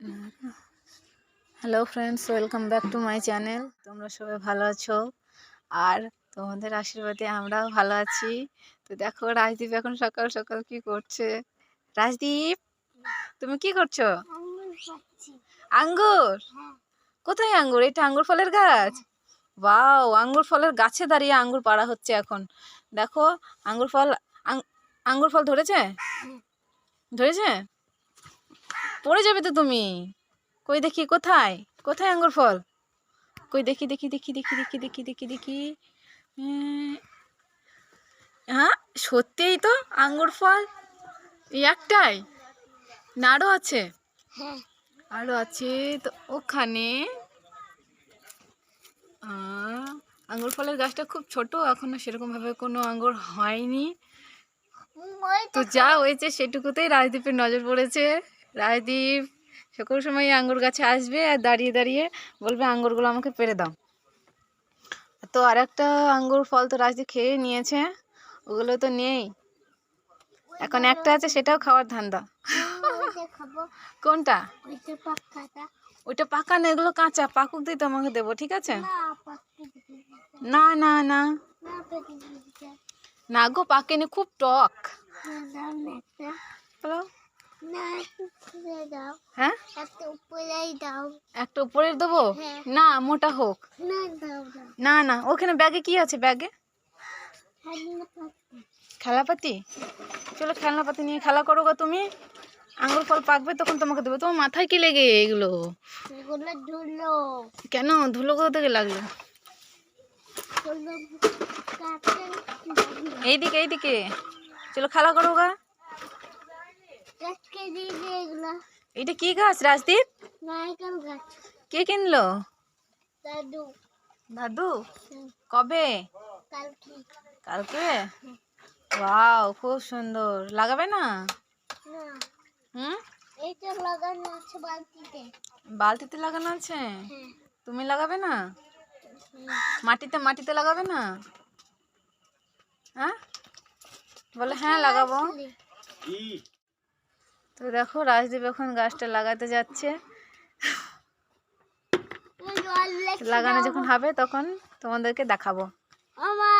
Hello friends welcome back to my channel তোমরা সবাই ভালো আছো? আর তোমাদের আশীর্বাদে আমরাও ভালো আছি। তো দেখো, রাজদীপ এখন সকাল সকাল কি করছে? রাজদীপ, তুমি কি করছ? আঙ্গুর? কোথায় আঙ্গুর? এটা আঙ্গুর ফলের গাছ? বাও আঙ্গুর ফলের গাছে দাঁড়িয়ে আঙ্গুর পাড়া হচ্ছে এখন। দেখো, আঙ্গুর ফল আঙ্গুর ফল ধরেছে? ধরেছে? পড়ে যাবে তো তুমি। কই দেখি কোথায়? কোথায় আঙ্গুর ফল? কই দেখি দেখি দেখি দেখি দেখি দেখি দেখি দেখি। হ্যাঁ সত্যিই তো আঙ্গুর ফল? এই একটাই? না আরও আছে আরও আছে তো ওখানে। আঙ্গুর ফলের গাছটা খুব ছোট এখনও সেরকমভাবে কোনো আঙ্গুর হয়নি। তো যা হয়েছে সেটুকুতেই রাজদীপের নজর পড়েছে। রাজদীপ সকল সময় আঙ্গুর গাছে আসবে আর দাঁড়িয়ে দাঁড়িয়ে বলবে আঙ্গুরগুলো আমাকে পেরে দাও। তো আর একটা আঙ্গুর ফল তো রাজদীপ খেয়ে নিয়েছে ওগুলো তো নেই। এখন একটা আছে সেটাও খাওয়ার ধান্দা। কোনটা? ওইটা পাকা না এগুলো কাঁচা। পাকুক দিয়ে তোমাকে দেবো ঠিক আছে? না না না না। গো পাকেনি খুব টক। বলো হ্যাঁ? একটা উপরের দেবো? হ্যাঁ। না মোটা হোক। না না ওখানে ব্যাগে কি আছে ব্যাগে? খেলাপাতি। চলো খেলনাপাতি নিয়ে খেলা করো গো তুমি। আঙ্গুর ফল পাকবে তখন তোমাকে দেবো। তোমার মাথায় কি লেগে এগুলো? ধুলো। কেন? ধুলো কোথা থেকে লাগল। এইদিকে এইদিকে। চলো খেলা করো গা। এইটা কি গাছ রাজদীপ? নারকেল গাছ। কে কিনলো? দাদু। দাদু? কবে? কালকে। কালকে? ওয়াও খুব সুন্দর। লাগাবে না? না। হুম? এইটা লাগানো আছে বালতিতে। বালতিতে লাগানো আছে? হ্যাঁ। তুমি লাগাবে না? মাটিতে মাটিতে লাগাবে না? হ্যাঁ? বলে হ্যাঁ লাগাবো। তো দেখো রাজদীপ এখন গাছটা লাগাতে যাচ্ছে। লাগানো যখন হবে তখন তোমাদেরকে দেখাবো। আমার